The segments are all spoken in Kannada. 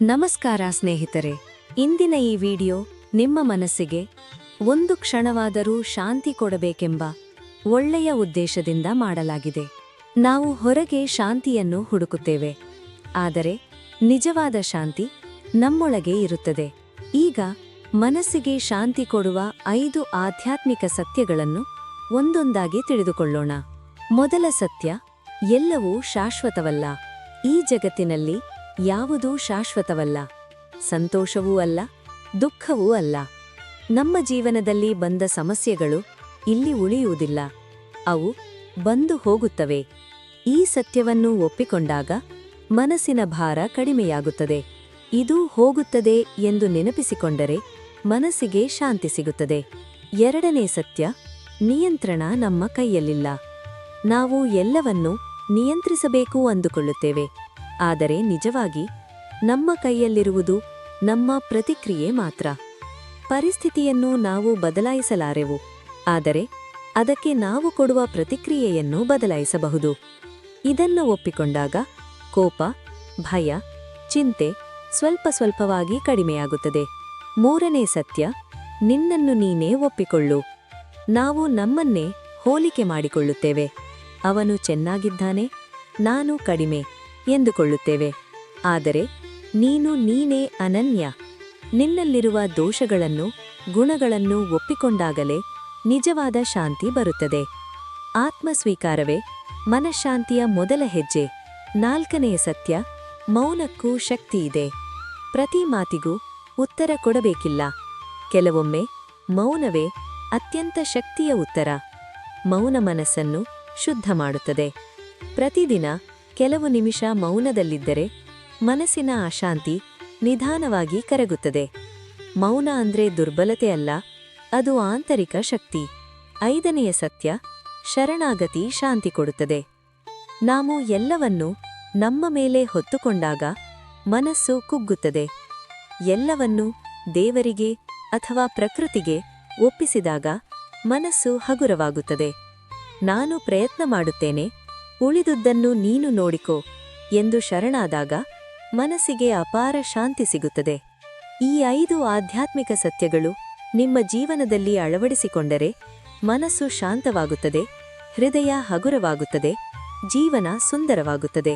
ನಮಸ್ಕಾರ ಸ್ನೇಹಿತರೆ, ಇಂದಿನ ಈ ವಿಡಿಯೋ ನಿಮ್ಮ ಮನಸ್ಸಿಗೆ ಒಂದು ಕ್ಷಣವಾದರೂ ಶಾಂತಿ ಕೊಡಬೇಕೆಂಬ ಒಳ್ಳೆಯ ಉದ್ದೇಶದಿಂದ ಮಾಡಲಾಗಿದೆ. ನಾವು ಹೊರಗೆ ಶಾಂತಿಯನ್ನು ಹುಡುಕುತ್ತೇವೆ, ಆದರೆ ನಿಜವಾದ ಶಾಂತಿ ನಮ್ಮೊಳಗೆ ಇರುತ್ತದೆ. ಈಗ ಮನಸ್ಸಿಗೆ ಶಾಂತಿ ಕೊಡುವ ಐದು ಆಧ್ಯಾತ್ಮಿಕ ಸತ್ಯಗಳನ್ನು ಒಂದೊಂದಾಗಿ ತಿಳಿದುಕೊಳ್ಳೋಣ. ಮೊದಲ ಸತ್ಯ ಎಲ್ಲವೂ ಶಾಶ್ವತವಲ್ಲ. ಈ ಜಗತ್ತಿನಲ್ಲಿ ಯಾವುದೂ ಶಾಶ್ವತವಲ್ಲ, ಸಂತೋಷವೂ ಅಲ್ಲ, ದುಃಖವೂ ಅಲ್ಲ. ನಮ್ಮ ಜೀವನದಲ್ಲಿ ಬಂದ ಸಮಸ್ಯೆಗಳು ಇಲ್ಲಿ ಉಳಿಯುವುದಿಲ್ಲ, ಅವು ಬಂದು ಹೋಗುತ್ತವೆ. ಈ ಸತ್ಯವನ್ನು ಒಪ್ಪಿಕೊಂಡಾಗ ಮನಸ್ಸಿನ ಭಾರ ಕಡಿಮೆಯಾಗುತ್ತದೆ. ಇದು ಹೋಗುತ್ತದೆ ಎಂದು ನೆನಪಿಸಿಕೊಂಡರೆ ಮನಸ್ಸಿಗೆ ಶಾಂತಿ ಸಿಗುತ್ತದೆ. ಎರಡನೇ ಸತ್ಯ, ನಿಯಂತ್ರಣ ನಮ್ಮ ಕೈಯಲ್ಲಿಲ್ಲ. ನಾವು ಎಲ್ಲವನ್ನೂ ನಿಯಂತ್ರಿಸಬೇಕು ಅಂದುಕೊಳ್ಳುತ್ತೇವೆ. ಆದರೆ ನಿಜವಾಗಿ ನಮ್ಮ ಕೈಯಲ್ಲಿರುವುದು ನಮ್ಮ ಪ್ರತಿಕ್ರಿಯೆ ಮಾತ್ರ. ಪರಿಸ್ಥಿತಿಯನ್ನು ನಾವು ಬದಲಾಯಿಸಲಾರೆವು, ಆದರೆ ಅದಕ್ಕೆ ನಾವು ಕೊಡುವ ಪ್ರತಿಕ್ರಿಯೆಯನ್ನು ಬದಲಾಯಿಸಬಹುದು. ಇದನ್ನು ಒಪ್ಪಿಕೊಂಡಾಗ ಕೋಪ, ಭಯ, ಚಿಂತೆ ಸ್ವಲ್ಪ ಸ್ವಲ್ಪವಾಗಿ ಕಡಿಮೆಯಾಗುತ್ತದೆ. ಮೂರನೇ ಸತ್ಯ, ನಿನ್ನನ್ನು ನೀನೇ ಒಪ್ಪಿಕೊಳ್ಳು. ನಾವು ನಮ್ಮನ್ನೇ ಹೋಲಿಕೆ ಮಾಡಿಕೊಳ್ಳುತ್ತೇವೆ. ಅವನು ಚೆನ್ನಾಗಿದ್ದಾನೆ, ನಾನು ಕಡಿಮೆ. ಎಂದುಕೊಳ್ಳುತ್ತೇವೆ. ಆದರೆ ನೀನು ನೀನೇ ಅನನ್ಯ. ನಿನ್ನಲ್ಲಿರುವ ದೋಷಗಳನ್ನು, ಗುಣಗಳನ್ನು ಒಪ್ಪಿಕೊಂಡಾಗಲೇ ನಿಜವಾದ ಶಾಂತಿ ಬರುತ್ತದೆ. ಆತ್ಮಸ್ವೀಕಾರವೇ ಮನಃಶಾಂತಿಯ ಮೊದಲ ಹೆಜ್ಜೆ. ನಾಲ್ಕನೆಯ ಸತ್ಯ, ಮೌನಕ್ಕೂ ಶಕ್ತಿಯಿದೆ ಪ್ರತಿ ಮಾತಿಗೂ ಉತ್ತರ ಕೊಡಬೇಕಿಲ್ಲ. ಕೆಲವೊಮ್ಮೆ ಮೌನವೇ ಅತ್ಯಂತ ಶಕ್ತಿಯ ಉತ್ತರ. ಮೌನ ಮನಸ್ಸನ್ನು ಶುದ್ಧ ಮಾಡುತ್ತದೆ. ಪ್ರತಿದಿನ ಕೆಲವು ನಿಮಿಷ ಮೌನದಲ್ಲಿದ್ದರೆ ಮನಸ್ಸಿನ ಅಶಾಂತಿ ನಿಧಾನವಾಗಿ ಕರಗುತ್ತದೆ. ಮೌನ ಅಂದ್ರೆ ದುರ್ಬಲತೆ ಅಲ್ಲ, ಅದು ಆಂತರಿಕ ಶಕ್ತಿ. ಐದನೆಯ ಸತ್ಯ, ಶರಣಾಗತಿ ಶಾಂತಿ ಕೊಡುತ್ತದೆ. ನಾವು ಎಲ್ಲವನ್ನೂ ನಮ್ಮ ಮೇಲೆ ಹೊತ್ತುಕೊಂಡಾಗ ಮನಸ್ಸು ಕುಗ್ಗುತ್ತದೆ. ಎಲ್ಲವನ್ನೂ ದೇವರಿಗೆ ಅಥವಾ ಪ್ರಕೃತಿಗೆ ಒಪ್ಪಿಸಿದಾಗ ಮನಸ್ಸು ಹಗುರವಾಗುತ್ತದೆ. ನಾನು ಪ್ರಯತ್ನ ಮಾಡುತ್ತೇನೆ ಉಳಿದುದನ್ನು ನೀನು ನೋಡಿಕೋ ಎಂದು ಶರಣಾದಾಗ ಮನಸ್ಸಿಗೆ ಅಪಾರ ಶಾಂತಿ ಸಿಗುತ್ತದೆ. ಈ ಐದು ಆಧ್ಯಾತ್ಮಿಕ ಸತ್ಯಗಳು ನಿಮ್ಮ ಜೀವನದಲ್ಲಿ ಅಳವಡಿಸಿಕೊಂಡರೆ ಮನಸ್ಸು ಶಾಂತವಾಗುತ್ತದೆ, ಹೃದಯ ಹಗುರವಾಗುತ್ತದೆ, ಜೀವನ ಸುಂದರವಾಗುತ್ತದೆ.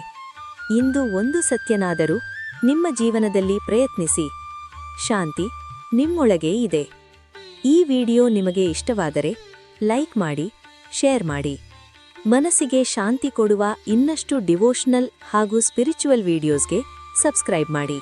ಇಂದು ಒಂದು ಸತ್ಯನಾದರೂ ನಿಮ್ಮ ಜೀವನದಲ್ಲಿ ಪ್ರಯತ್ನಿಸಿ. ಶಾಂತಿ ನಿಮ್ಮೊಳಗೆ ಇದೆ. ಈ ವಿಡಿಯೋ ನಿಮಗೆ ಇಷ್ಟವಾದರೆ ಲೈಕ್ ಮಾಡಿ, ಶೇರ್ ಮಾಡಿ. ಮನಸ್ಸಿಗೆ ಶಾಂತಿ ಕೊಡುವ ಇನ್ನಷ್ಟು ಡಿವೋಷನಲ್ ಹಾಗೂ ಸ್ಪಿರಿಚುವಲ್ ವಿಡಿಯೋಸ್ಗೆ ಸಬ್ಸ್ಕ್ರೈಬ್ ಮಾಡಿ.